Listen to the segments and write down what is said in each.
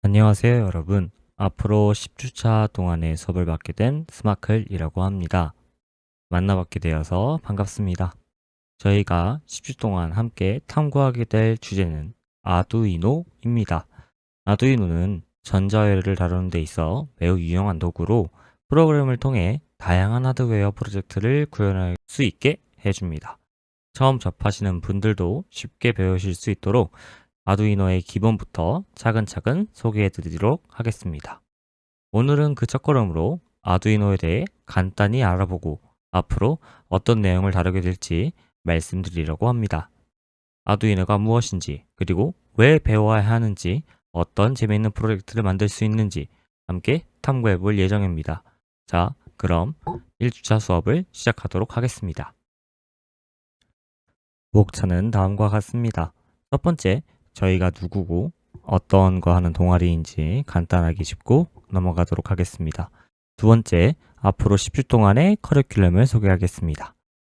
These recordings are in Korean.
안녕하세요, 여러분. 앞으로 10주차 동안의 수업을 받게 된 스마클이라고 합니다. 만나뵙게 되어서 반갑습니다. 저희가 10주 동안 함께 탐구하게 될 주제는 아두이노입니다. 아두이노는 전자회를 다루는 데 있어 매우 유용한 도구로 프로그램을 통해 다양한 하드웨어 프로젝트를 구현할 수 있게 해줍니다. 처음 접하시는 분들도 쉽게 배우실 수 있도록 아두이노의 기본부터 차근차근 소개해 드리도록 하겠습니다. 오늘은 그 첫걸음으로 아두이노에 대해 간단히 알아보고 앞으로 어떤 내용을 다루게 될지 말씀드리려고 합니다. 아두이노가 무엇인지, 그리고 왜 배워야 하는지, 어떤 재미있는 프로젝트를 만들 수 있는지 함께 탐구해 볼 예정입니다. 자, 그럼 1주차 수업을 시작하도록 하겠습니다. 목차는 다음과 같습니다. 첫 번째, 저희가 누구고 어떤 거 하는 동아리인지 간단하게 짚고 넘어가도록 하겠습니다. 두 번째, 앞으로 10주 동안의 커리큘럼을 소개하겠습니다.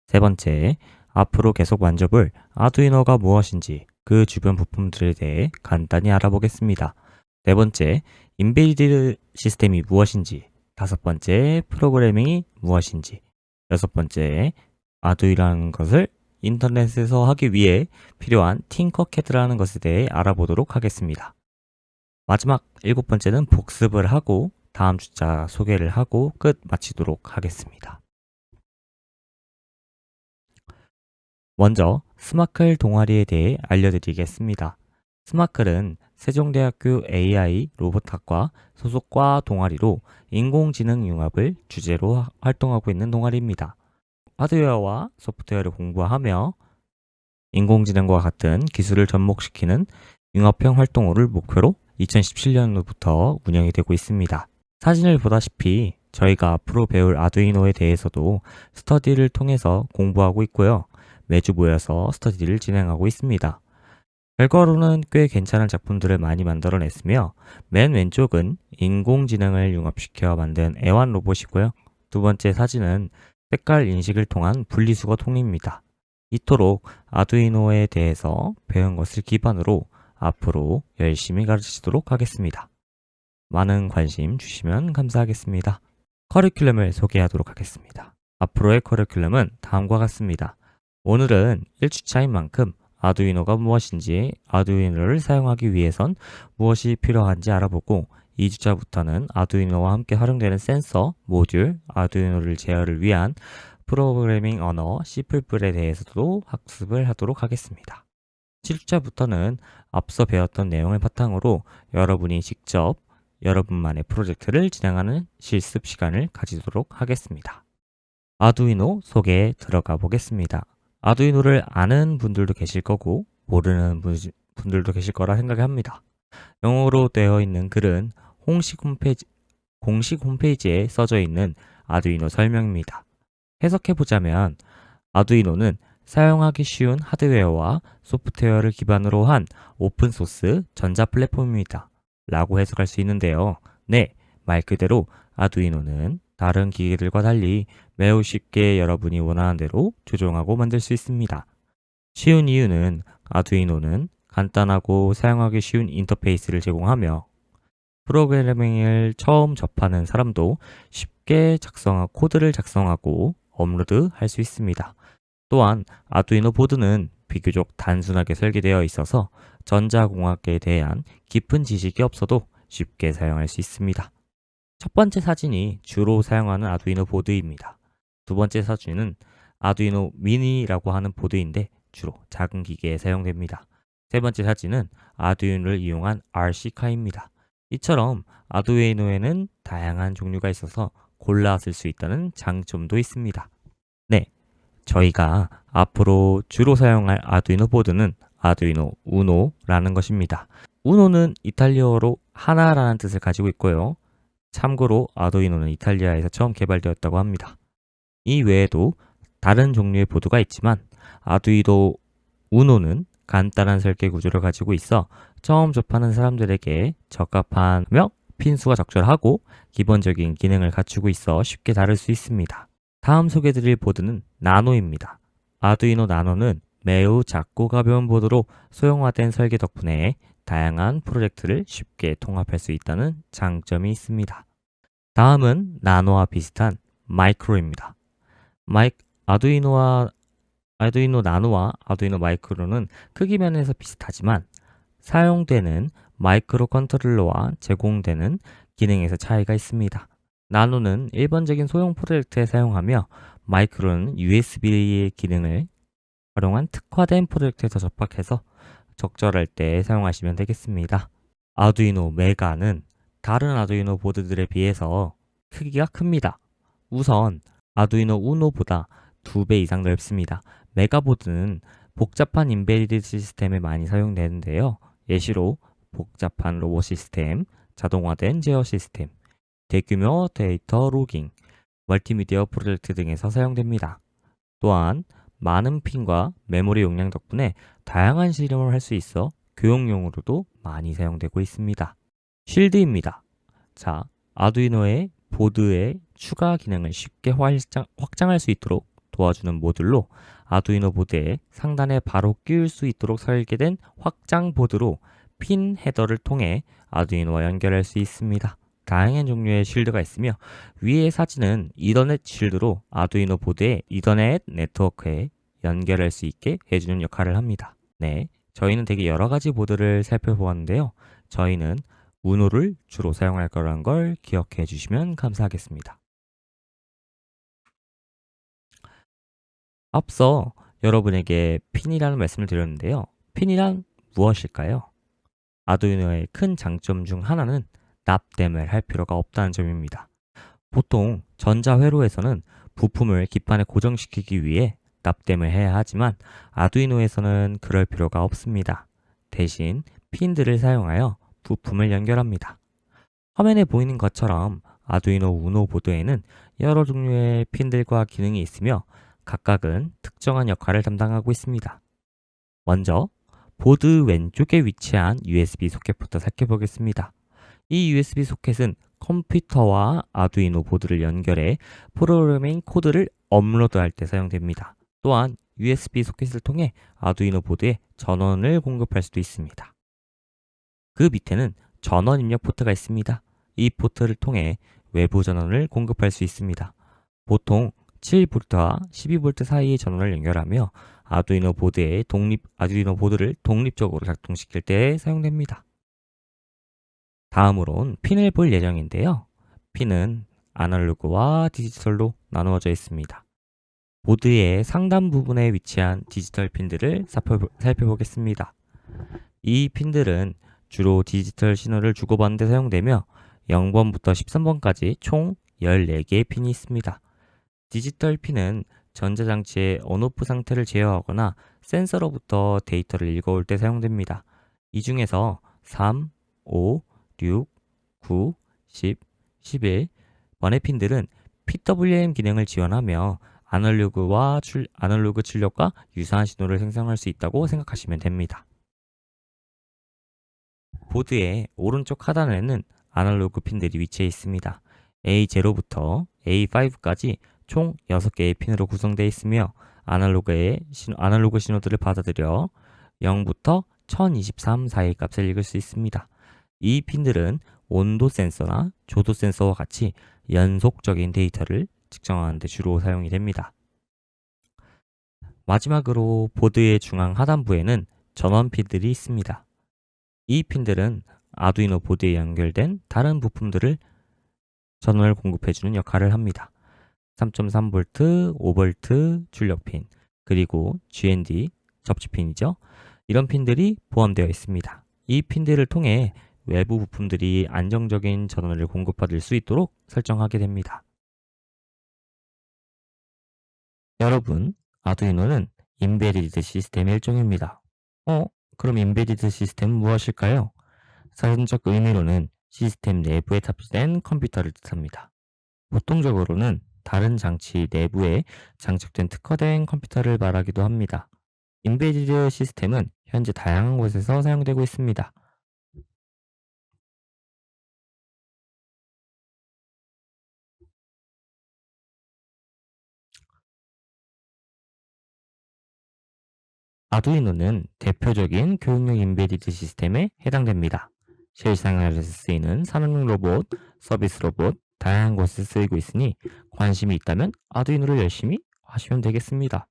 세 번째, 앞으로 계속 만져볼 아두이노가 무엇인지 그 주변 부품들에 대해 간단히 알아보겠습니다. 네 번째, 인베디드 시스템이 무엇인지 다섯 번째, 프로그래밍이 무엇인지 여섯 번째, 아두이라는 것을 인터넷에서 하기 위해 필요한 팅커캐드라는 것에 대해 알아보도록 하겠습니다. 마지막 일곱 번째는 복습을 하고 다음 주자 소개를 하고 끝 마치도록 하겠습니다. 먼저 스마클 동아리에 대해 알려드리겠습니다. 스마클은 세종대학교 AI 로봇학과 소속과 동아리로 인공지능 융합을 주제로 활동하고 있는 동아리입니다. 하드웨어와 소프트웨어를 공부하며 인공지능과 같은 기술을 접목시키는 융합형 활동을 목표로 2017년부터 운영이 되고 있습니다. 사진을 보다시피 저희가 앞으로 배울 아두이노에 대해서도 스터디를 통해서 공부하고 있고요. 매주 모여서 스터디를 진행하고 있습니다. 결과로는 꽤 괜찮은 작품들을 많이 만들어냈으며 맨 왼쪽은 인공지능을 융합시켜 만든 애완 로봇이고요. 두 번째 사진은 색깔 인식을 통한 분리수거 통입니다. 이토록 아두이노에 대해서 배운 것을 기반으로 앞으로 열심히 가르치도록 하겠습니다. 많은 관심 주시면 감사하겠습니다. 커리큘럼을 소개하도록 하겠습니다. 앞으로의 커리큘럼은 다음과 같습니다. 오늘은 1주차인 만큼 아두이노가 무엇인지, 아두이노를 사용하기 위해선 무엇이 필요한지 알아보고 2주차부터는 아두이노와 함께 활용되는 센서, 모듈, 아두이노를 제어를 위한 프로그래밍 언어 C++에 대해서도 학습을 하도록 하겠습니다. 7주차부터는 앞서 배웠던 내용을 바탕으로 여러분이 직접 여러분만의 프로젝트를 진행하는 실습 시간을 가지도록 하겠습니다. 아두이노 소개에 들어가 보겠습니다. 아두이노를 아는 분들도 계실 거고 모르는 분들도 계실 거라 생각합니다. 영어로 되어 있는 글은 공식 홈페이지, 공식 홈페이지에 써져 있는 아두이노 설명입니다. 해석해 보자면 아두이노는 사용하기 쉬운 하드웨어와 소프트웨어를 기반으로 한 오픈소스 전자 플랫폼입니다. 라고 해석할 수 있는데요. 네, 말 그대로 아두이노는 다른 기계들과 달리 매우 쉽게 여러분이 원하는 대로 조정하고 만들 수 있습니다. 쉬운 이유는 아두이노는 간단하고 사용하기 쉬운 인터페이스를 제공하며 프로그래밍을 처음 접하는 사람도 쉽게 작성하고 코드를 작성하고 업로드 할 수 있습니다. 또한 아두이노 보드는 비교적 단순하게 설계되어 있어서 전자공학에 대한 깊은 지식이 없어도 쉽게 사용할 수 있습니다. 첫 번째 사진이 주로 사용하는 아두이노 보드입니다. 두 번째 사진은 아두이노 미니라고 하는 보드인데 주로 작은 기계에 사용됩니다. 세 번째 사진은 아두이노를 이용한 RC카입니다. 이처럼 아두이노에는 다양한 종류가 있어서 골라 쓸 수 있다는 장점도 있습니다. 네, 저희가 앞으로 주로 사용할 아두이노 보드는 아두이노 우노라는 것입니다. 우노는 이탈리아어로 하나라는 뜻을 가지고 있고요. 참고로 아두이노는 이탈리아에서 처음 개발되었다고 합니다. 이 외에도 다른 종류의 보드가 있지만 아두이노 우노는 간단한 설계 구조를 가지고 있어 처음 접하는 사람들에게 적합하며 핀수가 적절하고 기본적인 기능을 갖추고 있어 쉽게 다룰 수 있습니다. 다음 소개드릴 보드는 나노입니다. 아두이노 나노는 매우 작고 가벼운 보드로 소형화된 설계 덕분에 다양한 프로젝트를 쉽게 통합할 수 있다는 장점이 있습니다. 다음은 나노와 비슷한 마이크로입니다. 마이, 아두이노와 아두이노 나노와 아두이노 마이크로는 크기 면에서 비슷하지만 사용되는 마이크로 컨트롤러와 제공되는 기능에서 차이가 있습니다. 나노는 일반적인 소형 프로젝트에 사용하며 마이크로는 USB의 기능을 활용한 특화된 프로젝트에서 접합해서 적절할 때 사용하시면 되겠습니다. 아두이노 메가는 다른 아두이노 보드들에 비해서 크기가 큽니다. 우선 아두이노 우노보다 2배 이상 넓습니다. 메가보드는 복잡한 인베리드 시스템에 많이 사용되는데요. 예시로 복잡한 로봇 시스템, 자동화된 제어 시스템, 대규모 데이터 로깅, 멀티미디어 프로젝트 등에서 사용됩니다. 또한 많은 핀과 메모리 용량 덕분에 다양한 실험을 할 수 있어 교육용으로도 많이 사용되고 있습니다. 쉴드입니다. 자, 아두이노의 보드의 추가 기능을 쉽게 확장, 확장할 수 있도록 도와주는 모듈로 아두이노 보드의 상단에 바로 끼울 수 있도록 설계된 확장 보드로 핀 헤더를 통해 아두이노와 연결할 수 있습니다. 다양한 종류의 쉴드가 있으며 위의 사진은 이더넷 쉴드로 아두이노 보드의 이더넷 네트워크에 연결할 수 있게 해주는 역할을 합니다. 네, 저희는 되게 여러 가지 보드를 살펴보았는데요. 저희는 우노를 주로 사용할 거라는 걸 기억해 주시면 감사하겠습니다. 앞서 여러분에게 핀이라는 말씀을 드렸는데요. 핀이란 무엇일까요? 아두이노의 큰 장점 중 하나는 납땜을 할 필요가 없다는 점입니다. 보통 전자회로에서는 부품을 기판에 고정시키기 위해 납땜을 해야 하지만 아두이노에서는 그럴 필요가 없습니다. 대신 핀들을 사용하여 부품을 연결합니다. 화면에 보이는 것처럼 아두이노 우노 보드에는 여러 종류의 핀들과 기능이 있으며 각각은 특정한 역할을 담당하고 있습니다. 먼저 보드 왼쪽에 위치한 USB 소켓부터 살펴보겠습니다. 이 USB 소켓은 컴퓨터와 아두이노 보드를 연결해 프로그래밍 코드를 업로드할 때 사용됩니다. 또한 USB 소켓을 통해 아두이노 보드에 전원을 공급할 수도 있습니다. 그 밑에는 전원 입력 포트가 있습니다. 이 포트를 통해 외부 전원을 공급할 수 있습니다. 보통 7V와 12V 사이의 전원을 연결하며 아두이노 보드의 독립 아두이노 보드를 독립적으로 작동시킬 때 사용됩니다. 다음으론 핀을 볼 예정인데요. 핀은 아날로그와 디지털로 나누어져 있습니다. 보드의 상단 부분에 위치한 디지털 핀들을 살펴보겠습니다. 이 핀들은 주로 디지털 신호를 주고받는 데 사용되며 0번부터 13번까지 총 14개의 핀이 있습니다. 디지털 핀은 전자장치의 온오프 상태를 제어하거나 센서로부터 데이터를 읽어올 때 사용됩니다. 이 중에서 3, 5, 6, 9, 10, 11 번의 핀들은 PWM 기능을 지원하며 아날로그와 출, 아날로그 출력과 유사한 신호를 생성할 수 있다고 생각하시면 됩니다. 보드의 오른쪽 하단에는 아날로그 핀들이 위치해 있습니다. A0부터 A5까지 총 6개의 핀으로 구성되어 있으며 아날로그의 신, 아날로그 신호들을 받아들여 0부터 1023 사이의 값을 읽을 수 있습니다. 이 핀들은 온도 센서나 조도 센서와 같이 연속적인 데이터를 측정하는 데 주로 사용이 됩니다. 마지막으로 보드의 중앙 하단부에는 전원 핀들이 있습니다. 이 핀들은 아두이노 보드에 연결된 다른 부품들을 전원을 공급해주는 역할을 합니다. 3.3V, 5V 출력핀, 그리고 GND 접지핀이죠. 이런 핀들이 포함되어 있습니다. 이 핀들을 통해 외부 부품들이 안정적인 전원을 공급받을 수 있도록 설정하게 됩니다. 여러분, 아두이노는 인베리드 시스템의 일종입니다. 어? 그럼 인베리드 시스템은 무엇일까요? 사전적 의미로는 시스템 내부에 탑재된 컴퓨터를 뜻합니다. 보통적으로는 다른 장치 내부에 장착된 특화된 컴퓨터를 말하기도 합니다. 인베디드 시스템은 현재 다양한 곳에서 사용되고 있습니다. 아두이노는 대표적인 교육용 인베디드 시스템에 해당됩니다. 실생활에서 쓰이는 산업용 로봇, 서비스 로봇, 다양한 곳에 쓰이고 있으니 관심이 있다면 아두이노를 열심히 하시면 되겠습니다.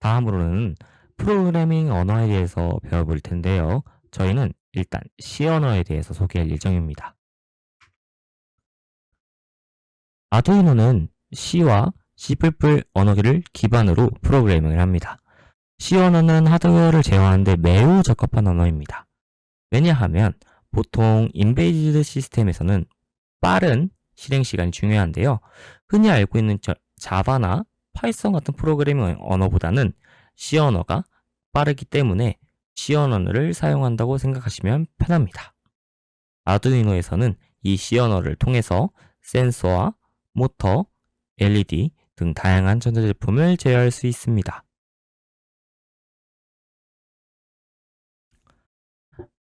다음으로는 프로그래밍 언어에 대해서 배워볼 텐데요. 저희는 일단 C 언어에 대해서 소개할 예정입니다. 아두이노는 C와 C++ 언어를 기반으로 프로그래밍을 합니다. C 언어는 하드웨어를 제어하는데 매우 적합한 언어입니다. 왜냐하면 보통 인베이디드 시스템에서는 빠른 실행 시간이 중요한데요. 흔히 알고 있는 저- 자바나 파이썬 같은 프로그래밍 언어보다는 C 언어가 빠르기 때문에 C 언어를 사용한다고 생각하시면 편합니다. 아두이노에서는 이 C 언어를 통해서 센서와 모터, LED 등 다양한 전자제품을 제어할 수 있습니다.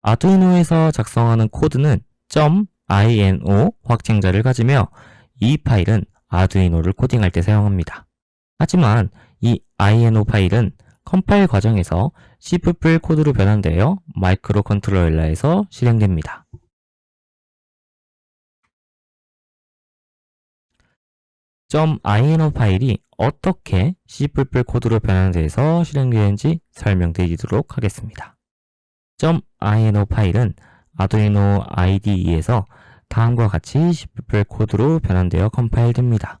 아두이노에서 작성하는 코드는 .ino 확장자를 가지며 이 파일은 아두이노를 코딩할 때 사용합니다. 하지만 이 INO 파일은 컴파일 과정에서 C++ 코드로 변환되어 마이크로 컨트롤러에서 실행됩니다. .ino 파일이 어떻게 C++ 코드로 변환돼서 실행되는지 설명드리도록 하겠습니다. .ino 파일은 아두이노 IDE에서 다음과 같이 C++ 코드로 변환되어 컴파일됩니다.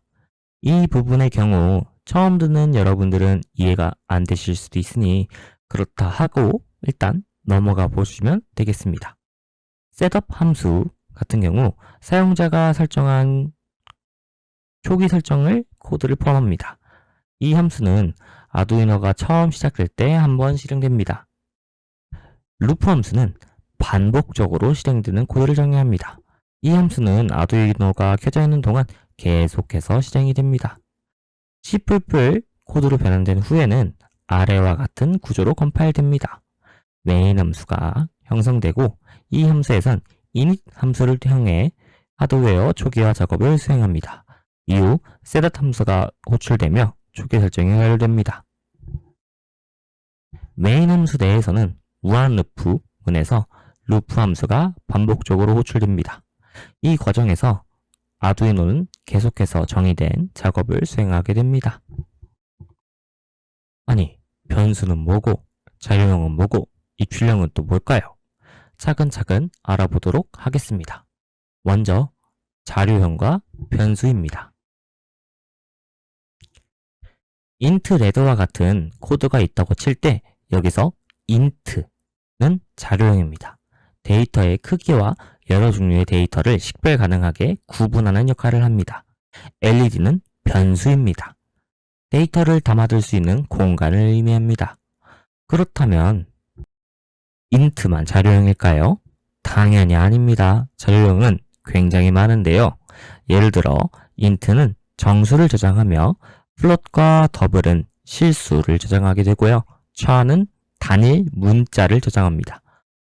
이 부분의 경우 처음 듣는 여러분들은 이해가 안 되실 수도 있으니 그렇다 하고 일단 넘어가 보시면 되겠습니다. 셋업 함수 같은 경우 사용자가 설정한 초기 설정을 코드를 포함합니다. 이 함수는 아두이노가 처음 시작될 때 한번 실행됩니다. 루프 함수는 반복적으로 실행되는 코드를 정의합니다. 이 함수는 아두이노가 켜져 있는 동안 계속해서 실행이 됩니다. C++ 코드로 변환된 후에는 아래와 같은 구조로 컴파일됩니다. 메인 함수가 형성되고 이 함수에선 init 함수를 통해 하드웨어 초기화 작업을 수행합니다. 이후 setup 함수가 호출되며 초기 설정이 완료됩니다. 메인 함수 내에서는 무한 루프 문에서 루프 함수가 반복적으로 호출됩니다. 이 과정에서 아두이노는 계속해서 정의된 작업을 수행하게 됩니다. 아니, 변수는 뭐고, 자료형은 뭐고, 입출력은 또 뭘까요? 차근차근 알아보도록 하겠습니다. 먼저 자료형과 변수입니다. int 레더와 같은 코드가 있다고 칠 때 여기서 int는 자료형입니다. 데이터의 크기와 여러 종류의 데이터를 식별 가능하게 구분하는 역할을 합니다. LED는 변수입니다. 데이터를 담아둘 수 있는 공간을 의미합니다. 그렇다면 int만 자료형일까요? 당연히 아닙니다. 자료형은 굉장히 많은데요. 예를 들어 int는 정수를 저장하며 플롯과 더블은 실수를 저장하게 되고요. char는 단일 문자를 저장합니다.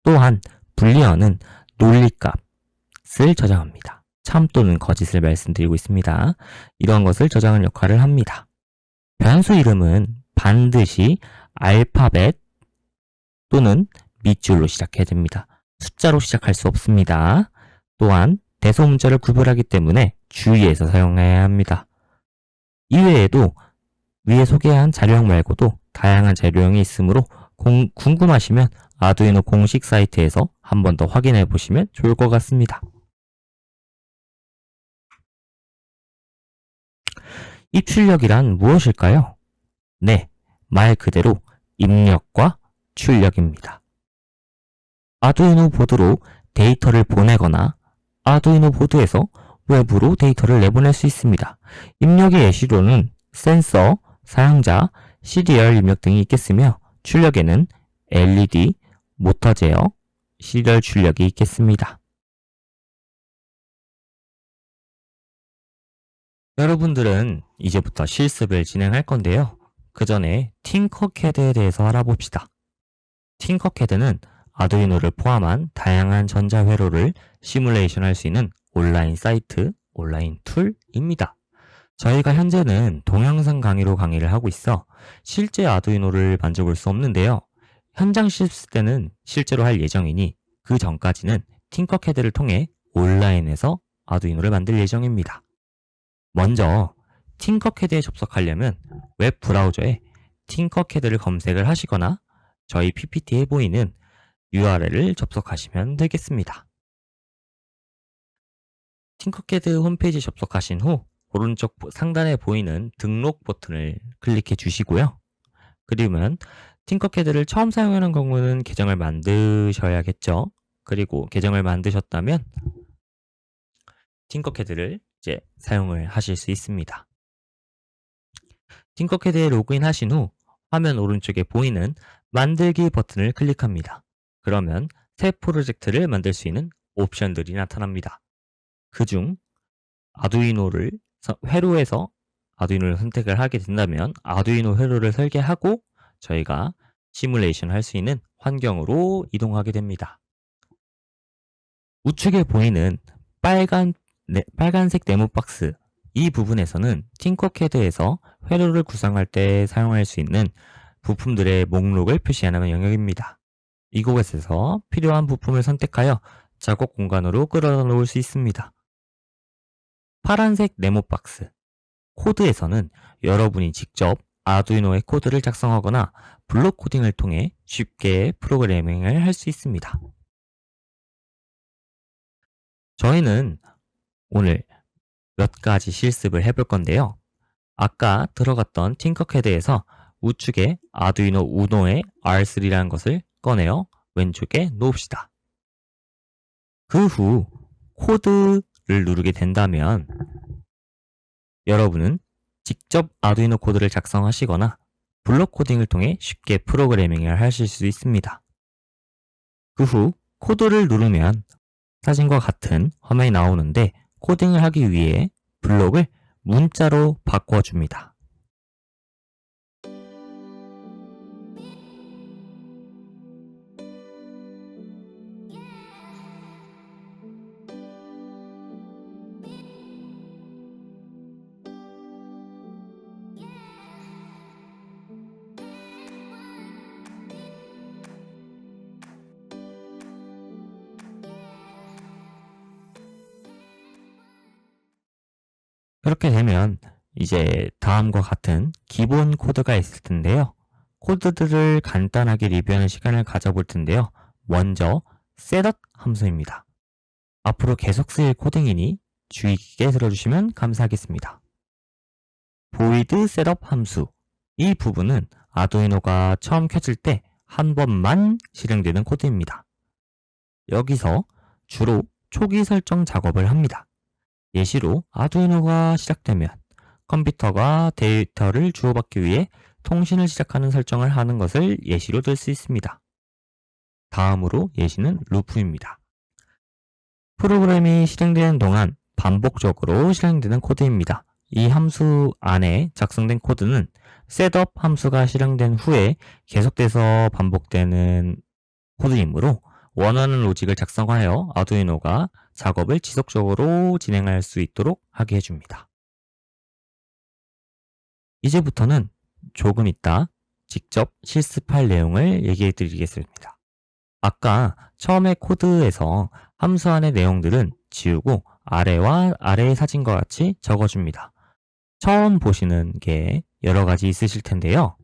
또한 불리언은 논리값을 저장합니다. 참 또는 거짓을 말씀드리고 있습니다. 이런 것을 저장하는 역할을 합니다. 변수 이름은 반드시 알파벳 또는 밑줄로 시작해야 됩니다. 숫자로 시작할 수 없습니다. 또한 대소문자를 구별하기 때문에 주의해서 사용해야 합니다. 이외에도 위에 소개한 자료형 말고도 다양한 자료형이 있으므로 공- 궁금하시면 아두이노 공식 사이트에서 한 번 더 확인해 보시면 좋을 것 같습니다. 입출력이란 무엇일까요? 네, 말 그대로 입력과 출력입니다. 아두이노 보드로 데이터를 보내거나 아두이노 보드에서 외부로 데이터를 내보낼 수 있습니다. 입력의 예시로는 센서, 사용자, 시리얼 입력 등이 있겠으며 출력에는 LED, 모터 제어, 시리얼 출력이 있겠습니다. 여러분들은 이제부터 실습을 진행할 건데요. 그 전에 팅커캐드에 대해서 알아봅시다. 팅커캐드는 아두이노를 포함한 다양한 전자회로를 시뮬레이션 할 수 있는 온라인 사이트, 온라인 툴입니다. 저희가 현재는 동영상 강의로 강의를 하고 있어 실제 아두이노를 만져볼 수 없는데요. 현장 실습 때는 실제로 할 예정이니 그 전까지는 팅커캐드를 통해 온라인에서 아두이노를 만들 예정입니다. 먼저 팅커캐드에 접속하려면 웹 브라우저에 팅커캐드를 검색을 하시거나 저희 PPT에 보이는 URL을 접속하시면 되겠습니다. 팅커캐드 홈페이지 접속하신 후 오른쪽 상단에 보이는 등록 버튼을 클릭해 주시고요. 그러면 팅커캐드를 처음 사용하는 경우는 계정을 만드셔야겠죠. 그리고 계정을 만드셨다면 팅커캐드를 이제 사용을 하실 수 있습니다. 팅커캐드에 로그인 하신 후 화면 오른쪽에 보이는 만들기 버튼을 클릭합니다. 그러면 새 프로젝트를 만들 수 있는 옵션들이 나타납니다. 그중 아두이노를 서- 회로에서 아두이노를 선택을 하게 된다면 아두이노 회로를 설계하고 저희가 시뮬레이션 할 수 있는 환경으로 이동하게 됩니다. 우측에 보이는 빨간, 네, 빨간색 네모 박스 이 부분에서는 팅커캐드에서 회로를 구성할 때 사용할 수 있는 부품들의 목록을 표시하는 영역입니다. 이곳에서 필요한 부품을 선택하여 작업 공간으로 끌어놓을 수 있습니다. 파란색 네모 박스 코드에서는 여러분이 직접 아두이노의 코드를 작성하거나 블록 코딩을 통해 쉽게 프로그래밍을 할 수 있습니다. 저희는 오늘 몇 가지 실습을 해볼 건데요. 아까 들어갔던 팅커캐드에서 우측에 아두이노 우노의 R3라는 것을 꺼내어 왼쪽에 놓읍시다. 그 후 코드를 누르게 된다면 여러분은 직접 아두이노 코드를 작성하시거나 블록 코딩을 통해 쉽게 프로그래밍을 하실 수 있습니다. 그 후 코드를 누르면 사진과 같은 화면이 나오는데 코딩을 하기 위해 블록을 문자로 바꿔줍니다. 그렇게 되면 이제 다음과 같은 기본 코드가 있을 텐데요. 코드들을 간단하게 리뷰하는 시간을 가져볼 텐데요. 먼저 setup 함수입니다. 앞으로 계속 쓰일 코딩이니 주의 깊게 들어주시면 감사하겠습니다. void setup 함수 이 부분은 아두이노가 처음 켜질 때 한 번만 실행되는 코드입니다. 여기서 주로 초기 설정 작업을 합니다. 예시로 아두이노가 시작되면 컴퓨터가 데이터를 주고받기 위해 통신을 시작하는 설정을 하는 것을 예시로 들 수 있습니다. 다음으로 예시는 루프입니다. 프로그램이 실행되는 동안 반복적으로 실행되는 코드입니다. 이 함수 안에 작성된 코드는 setup 함수가 실행된 후에 계속돼서 반복되는 코드이므로 원하는 로직을 작성하여 아두이노가 작업을 지속적으로 진행할 수 있도록 하게 해줍니다. 이제부터는 조금 있다 직접 실습할 내용을 얘기해 드리겠습니다. 아까 처음에 코드에서 함수 안의 내용들은 지우고 아래와 아래의 사진과 같이 적어줍니다. 처음 보시는 게 여러 가지 있으실 텐데요.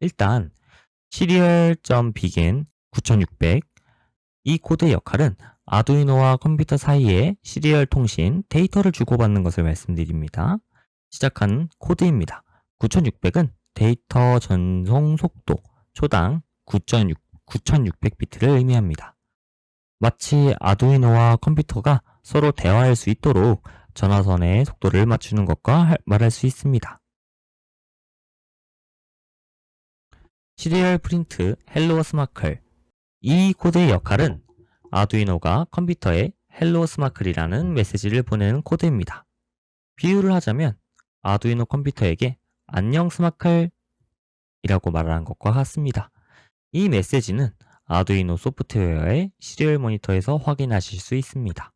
일단 serial.begin 9600 이 코드의 역할은 아두이노와 컴퓨터 사이에 시리얼 통신, 데이터를 주고받는 것을 말씀드립니다. 시작한 코드입니다. 9600은 데이터 전송 속도, 초당 9600비트를 의미합니다. 마치 아두이노와 컴퓨터가 서로 대화할 수 있도록 전화선의 속도를 맞추는 것과 할- 말할 수 있습니다. 시리얼 프린트 헬로 스마클 이 코드의 역할은 아두이노가 컴퓨터에 헬로 스마클이라는 메시지를 보내는 코드입니다. 비유를 하자면 아두이노 컴퓨터에게 안녕 스마클 이라고 말하는 것과 같습니다. 이 메시지는 아두이노 소프트웨어의 시리얼 모니터에서 확인하실 수 있습니다.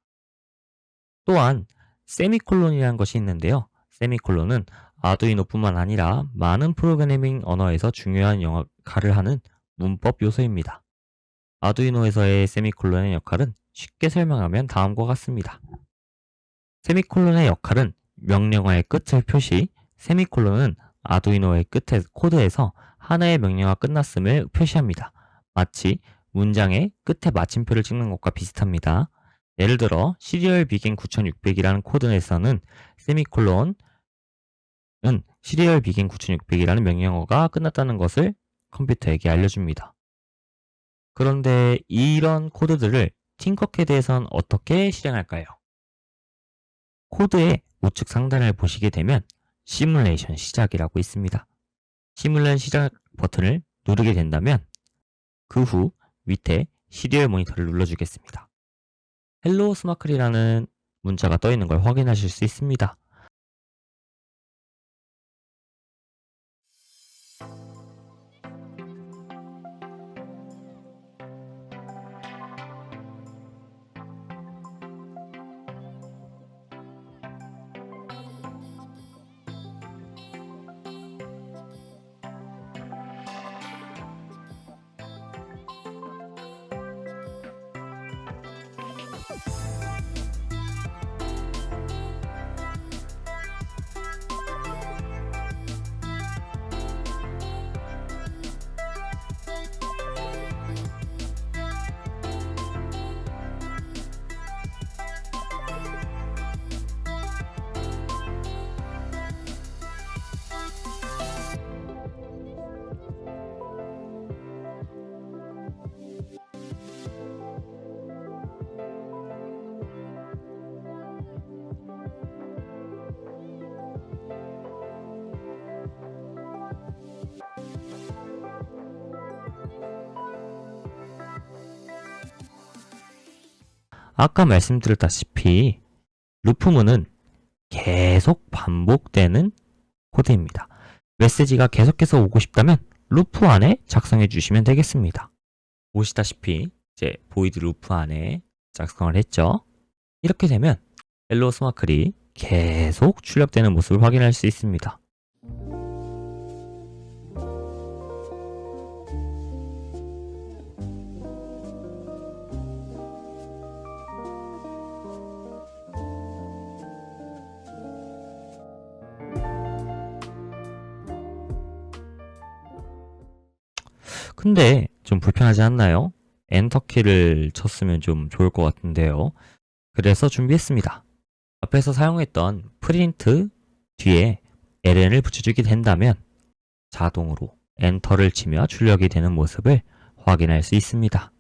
또한 세미콜론이라는 것이 있는데요. 세미콜론은 아두이노뿐만 아니라 많은 프로그래밍 언어에서 중요한 역할을 하는 문법 요소입니다. 아두이노에서의 세미콜론의 역할은 쉽게 설명하면 다음과 같습니다. 세미콜론의 역할은 명령어의 끝을 표시, 세미콜론은 아두이노의 끝에 코드에서 하나의 명령어가 끝났음을 표시합니다. 마치 문장의 끝에 마침표를 찍는 것과 비슷합니다. 예를 들어 시리얼 비긴 9600이라는 코드에서는 세미콜론은 시리얼 비긴 9600이라는 명령어가 끝났다는 것을 컴퓨터에게 알려줍니다. 그런데 이런 코드들을 팅커캐드에선 어떻게 실행할까요? 코드의 우측 상단을 보시게 되면 시뮬레이션 시작이라고 있습니다. 시뮬레이션 시작 버튼을 누르게 된다면 그 후 밑에 시리얼 모니터를 눌러주겠습니다. 헬로 스마클이라는 문자가 떠 있는 걸 확인하실 수 있습니다. 아까 말씀드렸다시피 루프문은 계속 반복되는 코드입니다. 메시지가 계속해서 오고 싶다면 루프 안에 작성해 주시면 되겠습니다. 보시다시피 이제 보이드 루프 안에 작성을 했죠. 이렇게 되면 헬로 스마클이 계속 출력되는 모습을 확인할 수 있습니다. 근데 좀 불편하지 않나요? 엔터키를 쳤으면 좀 좋을 것 같은데요. 그래서 준비했습니다. 앞에서 사용했던 프린트 뒤에 ln을 붙여주게 된다면 자동으로 엔터를 치며 출력이 되는 모습을 확인할 수 있습니다.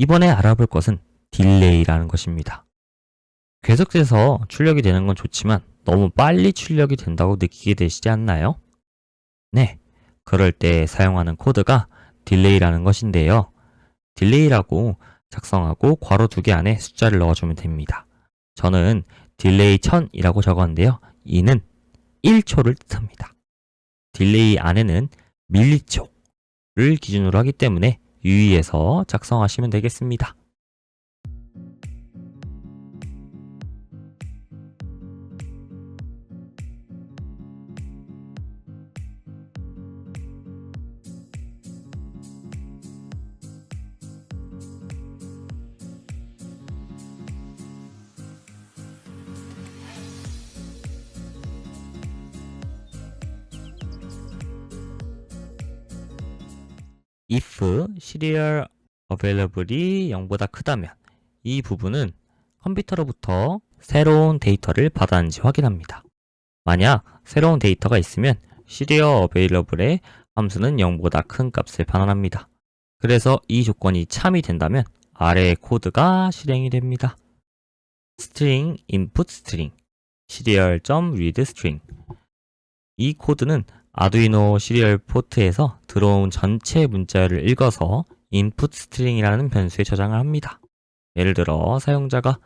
이번에 알아볼 것은 딜레이라는 것입니다. 계속해서 출력이 되는 건 좋지만 너무 빨리 출력이 된다고 느끼게 되시지 않나요? 네, 그럴 때 사용하는 코드가 딜레이라는 것인데요. 딜레이라고 작성하고 괄호 두 개 안에 숫자를 넣어주면 됩니다. 저는 딜레이 1000이라고 적었는데요. 이는 1초를 뜻합니다. 딜레이 안에는 밀리초를 기준으로 하기 때문에 유의해서 작성하시면 되겠습니다. If serial available이 0보다 크다면 이 부분은 컴퓨터로부터 새로운 데이터를 받았는지 확인합니다. 만약 새로운 데이터가 있으면 serial available의 함수는 0보다 큰 값을 반환합니다. 그래서 이 조건이 참이 된다면 아래의 코드가 실행이 됩니다. string input string serial.read string 이 코드는 아두이노 시리얼 포트에서 들어온 전체 문자를 읽어서 input string이라는 변수에 저장을 합니다. 예를 들어 사용자가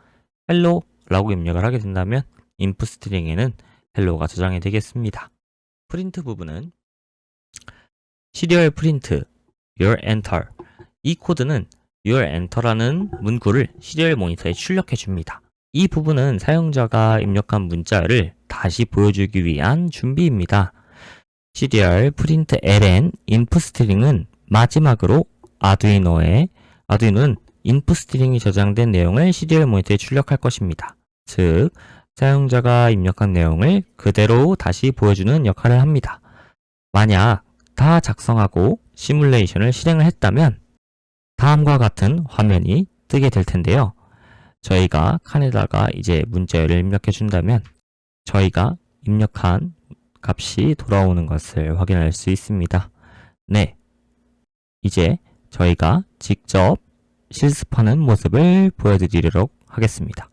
hello라고 입력을 하게 된다면 input string에는 헬로가 저장이 되겠습니다. 프린트 부분은 시리얼 프린트 your enter 이 코드는 your enter라는 문구를 시리얼 모니터에 출력해 줍니다. 이 부분은 사용자가 입력한 문자를 다시 보여주기 위한 준비입니다. 시리얼 프린트 ln input string은 마지막으로 아두이노에 아두이노는 인풋 스트링이 저장된 내용을 시리얼 모니터에 출력할 것입니다. 즉, 사용자가 입력한 내용을 그대로 다시 보여주는 역할을 합니다. 만약 다 작성하고 시뮬레이션을 실행을 했다면 다음과 같은 화면이 뜨게 될 텐데요. 저희가 칸에다가 이제 문자열을 입력해 준다면 저희가 입력한 값이 돌아오는 것을 확인할 수 있습니다. 네. 이제 저희가 직접 실습하는 모습을 보여드리도록 하겠습니다.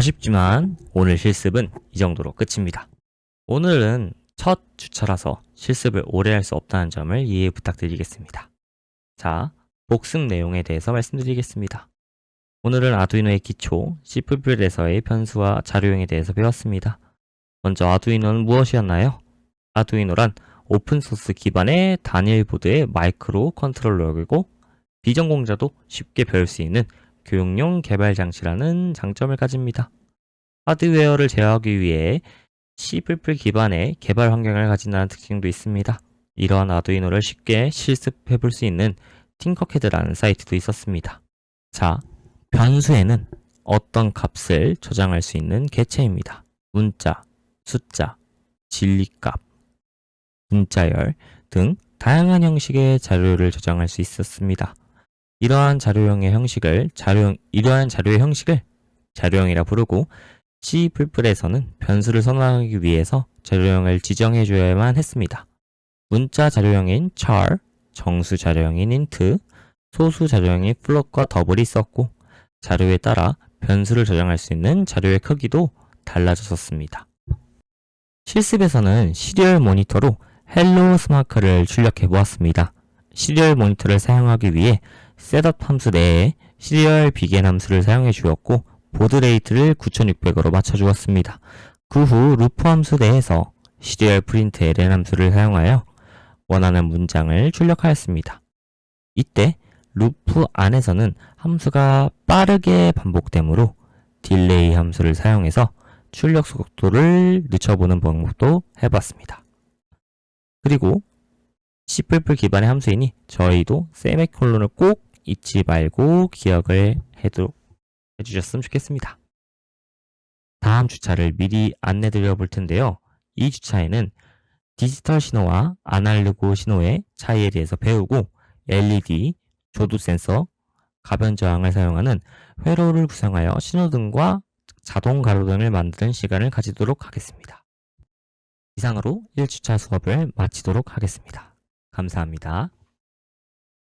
아쉽지만 오늘 실습은 이 정도로 끝입니다. 오늘은 첫 주차라서 실습을 오래 할 수 없다는 점을 이해 부탁드리겠습니다. 자, 복습 내용에 대해서 말씀드리겠습니다. 오늘은 아두이노의 기초, C++에서의 변수와 자료형에 대해서 배웠습니다. 먼저 아두이노는 무엇이었나요? 아두이노란 오픈소스 기반의 단일 보드의 마이크로 컨트롤러이고 비전공자도 쉽게 배울 수 있는 교육용 개발 장치라는 장점을 가집니다. 하드웨어를 제어하기 위해 C++ 기반의 개발 환경을 가진다는 특징도 있습니다. 이러한 아두이노를 쉽게 실습해 볼 수 있는 팅커캐드라는 사이트도 있었습니다. 자, 변수에는 어떤 값을 저장할 수 있는 개체입니다. 문자, 숫자, 진리값, 문자열 등 다양한 형식의 자료를 저장할 수 있었습니다. 이러한 자료형의 형식을 자료형 이러한 자료의 형식을 자료형이라 부르고 C++에서는 변수를 선언하기 위해서 자료형을 지정해 줘야만 했습니다. 문자 자료형인 char, 정수 자료형인 int, 소수 자료형인 float과 더블이 있었고 자료에 따라 변수를 저장할 수 있는 자료의 크기도 달라졌었습니다. 실습에서는 시리얼 모니터로 헬로 스마크를 출력해 보았습니다. 시리얼 모니터를 사용하기 위해 셋업 함수 내에 시리얼 비겐 함수를 사용해 주었고 보드 레이트를 9600으로 맞춰 주었습니다. 그 후 루프 함수 내에서 시리얼 프린트 ln 함수를 사용하여 원하는 문장을 출력하였습니다. 이때 루프 안에서는 함수가 빠르게 반복되므로 딜레이 함수를 사용해서 출력 속도를 늦춰보는 방법도 해봤습니다. 그리고 C++ 기반의 함수이니 저희도 세미콜론을 꼭 잊지 말고 기억을 해주셨으면 좋겠습니다. 다음 주차를 미리 안내 드려 볼 텐데요. 이 주차에는 디지털 신호와 아날로그 신호의 차이에 대해서 배우고 LED, 조두 센서, 가변 저항을 사용하는 회로를 구성하여 신호등과 자동 가로등을 만드는 시간을 가지도록 하겠습니다. 이상으로 1주차 수업을 마치도록 하겠습니다. 감사합니다.